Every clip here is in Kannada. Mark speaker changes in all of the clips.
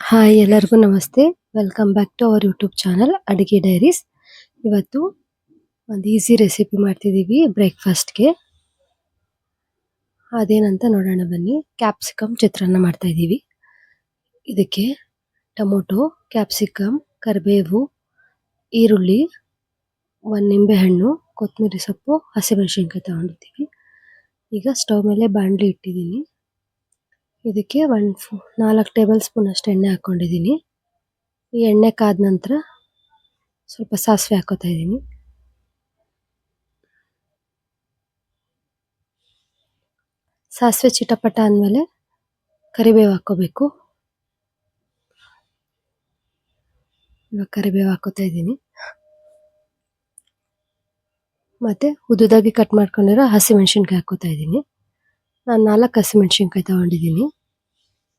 Speaker 1: ಹಾಯ್ ಎಲ್ಲರಿಗೂ ನಮಸ್ತೆ. Welcome back to our YouTube channel Adige diaries ಇವತ್ತು ಒಂದು ಈಸಿ ರೆಸಿಪಿ ಮಾಡ್ತಿದ್ದೀವಿ ಬ್ರೇಕ್ಫಾಸ್ಟ್ಗೆ ಅದೇನಂತ ನೋಡೋಣ ಬನ್ನಿ. ಕ್ಯಾಪ್ಸಿಕಮ್ ಚಿತ್ರಾನ್ನ ಮಾಡ್ತಾ ಇದ್ದೀವಿ. ಇದಕ್ಕೆ ಟೊಮೊಟೊ ಕ್ಯಾಪ್ಸಿಕಮ್ ಕರಿಬೇವು, ಈರುಳ್ಳಿ, ಒಂದು ನಿಂಬೆಹಣ್ಣು ಕೊತ್ತಂಬರಿ ಸೊಪ್ಪು, ಹಸಿಮೆಣಸಿನ್ಕಾಯಿ ತೊಗೊಂಡಿರ್ತೀವಿ ಈಗ ಸ್ಟವ್ ಮೇಲೆ ಬಾಣಲಿ ಇಟ್ಟಿದ್ದೀನಿ. ಇದಕ್ಕೆ ಒಂದು ನಾಲ್ಕು ಟೇಬಲ್ ಸ್ಪೂನ್ ಅಷ್ಟು ಎಣ್ಣೆ ಹಾಕ್ಕೊಂಡಿದ್ದೀನಿ. ಈ ಎಣ್ಣೆ ಕಾದ ನಂತರ ಸ್ವಲ್ಪ ಸಾಸಿವೆ ಹಾಕೋತಾ ಇದ್ದೀನಿ. ಸಾಸಿವೆ ಚಿಟಪಟ ಅಂದಮೇಲೆ ಕರಿಬೇವು ಹಾಕ್ಕೋಬೇಕು. ಇವಾಗ ಕರಿಬೇವು ಹಾಕೋತಾ ಇದ್ದೀನಿ. ಮತ್ತು ಉದುದಾಗಿ ಕಟ್ ಮಾಡ್ಕೊಂಡಿರೋ ಹಸಿಮೆಣ್ಸಿನ್ಕಾಯಿ ಹಾಕೋತಾ ಇದ್ದೀನಿ. ನಾನು ನಾಲ್ಕು ಹಸಿಮೆಣ್ಸಿನ್ಕಾಯಿ ತಗೊಂಡಿದ್ದೀನಿ.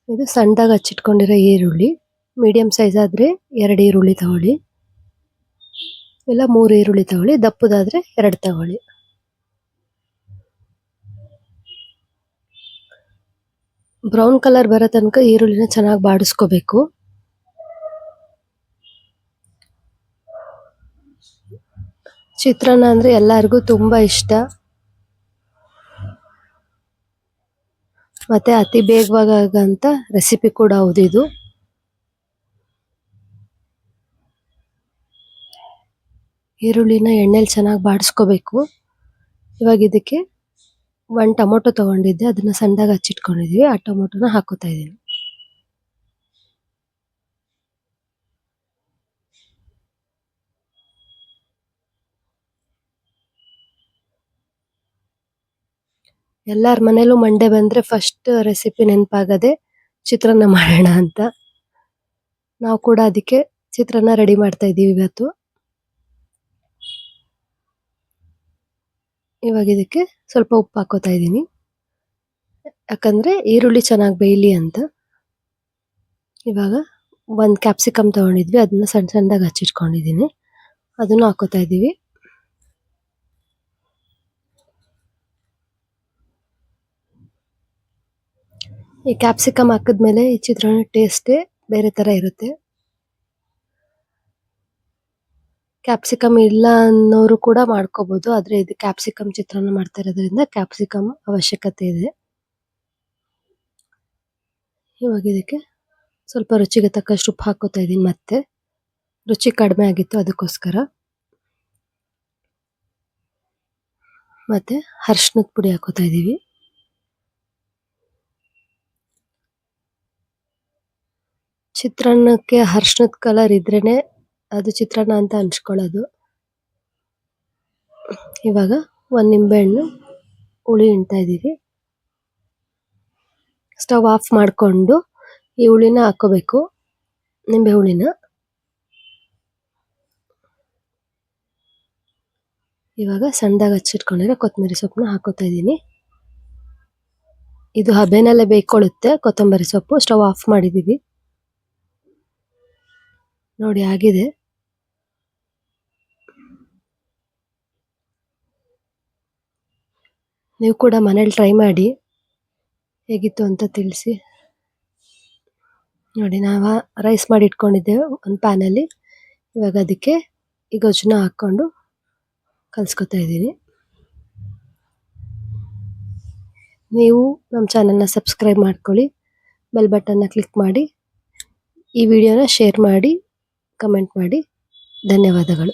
Speaker 1: ಇದು ಸಣ್ಣದಾಗಿ ಹಚ್ಚಿಟ್ಕೊಂಡಿರೋ ಈರುಳ್ಳಿ. ಮೀಡಿಯಂ ಸೈಜ್ ಆದರೆ ಎರಡು ಈರುಳ್ಳಿ ತಗೊಳ್ಳಿ. ಇಲ್ಲ ಮೂರು ಈರುಳ್ಳಿ ತಗೊಳ್ಳಿ. ದಪ್ಪದಾದ್ರೆ ಎರಡು ತಗೊಳ್ಳಿ. ಬ್ರೌನ್ ಕಲರ್ ಬರೋ ತನಕ ಈರುಳ್ಳಿನ ಚೆನ್ನಾಗಿ ಬಾಡಿಸ್ಕೋಬೇಕು. ಚಿತ್ರಾನ್ನ ಅಂದ್ರೆ ಎಲ್ಲರಿಗೂ ತುಂಬಾ ಇಷ್ಟ. ಮತ್ತೆ ಅತಿ ಬೇಗವಾಗಿ ಆಗೋಂಥ ರೆಸಿಪಿ ಕೂಡ ಹೌದು ಇದು. ಈರುಳ್ಳಿನ ಎಣ್ಣೆಲಿ ಚೆನ್ನಾಗಿ ಬಾಡಿಸ್ಕೋಬೇಕು. ಇವಾಗ ಇದಕ್ಕೆ ಒಂದು ಟೊಮೊಟೊ ತಗೊಂಡಿದ್ದೆ, ಅದನ್ನ ಸಣ್ಣದಾಗಿ ಹಚ್ಚಿಟ್ಕೊಂಡಿದ್ದೀವಿ ಆ ಟೊಮೊಟೊನ ಹಾಕೋತಾ ಇದ್ದೀನಿ ಎಲ್ಲಾರ ಮನೇಲೂ ಮಂಡೆ ಬಂದ್ರೆ ಫಸ್ಟ್ ರೆಸಿಪಿ ನೆನಪಾಗದೆ ಚಿತ್ರಾನ್ನ ಮಾಡೋಣ ಅಂತ. ನಾವು ಕೂಡ ಅದಕ್ಕೆ ಚಿತ್ರಾನ್ನ ರೆಡಿ ಮಾಡ್ತಾ ಇದ್ದೀವಿ ಇವತ್ತು. ಇವಾಗ ಇದಕ್ಕೆ ಸ್ವಲ್ಪ ಉಪ್ಪು ಹಾಕೋತಾ ಇದ್ದೀನಿ. ಯಾಕಂದ್ರೆ ಈರುಳ್ಳಿ ಚೆನ್ನಾಗಿ ಬೇಯಲಿ ಅಂತ. ಇವಾಗ ಒಂದು ಕ್ಯಾಪ್ಸಿಕಮ್ ತಗೊಂಡಿದ್ವಿ, ಅದನ್ನ ಸಣ್ಣ ಸಣ್ಣದಾಗಿ ಹಚ್ಚಿಟ್ಕೊಂಡಿದ್ದೀನಿ. ಅದನ್ನು ಹಾಕೋತಾ ಇದ್ದೀವಿ. ಈ ಕ್ಯಾಪ್ಸಿಕಮ್ ಹಾಕಿದ್ಮೇಲೆ ಈ ಚಿತ್ರಾನ್ನ ಟೇಸ್ಟೇ ಬೇರೆ ತರ ಇರುತ್ತೆ. ಕ್ಯಾಪ್ಸಿಕಮ್ ಇಲ್ಲ ಅನ್ನೋರು ಕೂಡ ಮಾಡ್ಕೋಬಹುದು ಆದರೆ ಇದು ಕ್ಯಾಪ್ಸಿಕಮ್ ಚಿತ್ರಾನ್ನ ಮಾಡ್ತಾ ಇರೋದ್ರಿಂದ ಕ್ಯಾಪ್ಸಿಕಮ್ ಅವಶ್ಯಕತೆ ಇದೆ. ಇವಾಗ ಇದಕ್ಕೆ ಸ್ವಲ್ಪ ರುಚಿಗೆ ತಕ್ಕಷ್ಟು ಉಪ್ಪು ಹಾಕೋತಾ ಇದ್ದೀನಿ ಮತ್ತೆ. ರುಚಿ ಕಡಿಮೆ ಆಗಿತ್ತು ಅದಕ್ಕೋಸ್ಕರ. ಮತ್ತೆ ಅರ್ಶಿನದ ಪುಡಿ ಹಾಕೋತಾ ಇದ್ದೀವಿ ಚಿತ್ರಾನ್ನಕ್ಕೆ ಅರಿಶಿನದ ಕಲರ್ ಇದ್ರೇನೆ ಅದು ಚಿತ್ರಾನ್ನ ಅಂತ ಅನ್ಸ್ಕೊಳ್ಳೋದು. ಇವಾಗ ಒಂದು ನಿಂಬೆಹಣ್ಣು, ಹುಳಿ ಹಿಂಡ್ತಾ ಇದ್ದೀವಿ. ಸ್ಟವ್ ಆಫ್ ಮಾಡಿಕೊಂಡು ಈ ಹುಳಿನ ಹಾಕೋಬೇಕು ನಿಂಬೆ ಹುಳಿನ. ಇವಾಗ ಸಣ್ಣದಾಗಿ ಹಚ್ಚಿಟ್ಕೊಂಡಿರೋ ಕೊತ್ತಂಬರಿ ಸೊಪ್ಪನ್ನ ಹಾಕೋತಾ ಇದ್ದೀನಿ. ಇದು ಹಬೆನಲ್ಲೇ ಬೇಯ್ಕೊಳ್ಳುತ್ತೆ, ಕೊತ್ತಂಬರಿ ಸೊಪ್ಪು. ಸ್ಟವ್ ಆಫ್ ಮಾಡಿದ್ದೀವಿ. ನೋಡಿ ಆಗಿದೆ. ನೀವು ಕೂಡ ಮನೇಲಿ ಟ್ರೈ ಮಾಡಿ ಹೇಗಿತ್ತು ಅಂತ ತಿಳಿಸಿ. ನೋಡಿ, ನಾವು ರೈಸ್ ಮಾಡಿ ಇಟ್ಕೊಂಡಿದ್ದೇವೆ ಒಂದು ಪ್ಯಾನಲ್ಲಿ ಇವಾಗ ಅದಕ್ಕೆ ಈ ಗೊಜ್ಜನ್ನ ಹಾಕ್ಕೊಂಡು ಕಲಿಸ್ಕೊತಾ ಇದ್ದೀನಿ ನೀವು ನಮ್ಮ ಚಾನಲ್ನ ಸಬ್ಸ್ಕ್ರೈಬ್ ಮಾಡ್ಕೊಳ್ಳಿ ಬೆಲ್ ಬಟನ್ನ ಕ್ಲಿಕ್ ಮಾಡಿ, ಈ ವಿಡಿಯೋನ ಶೇರ್ ಮಾಡಿ. ಕಮೆಂಟ್ ಮಾಡಿ. ಧನ್ಯವಾದಗಳು.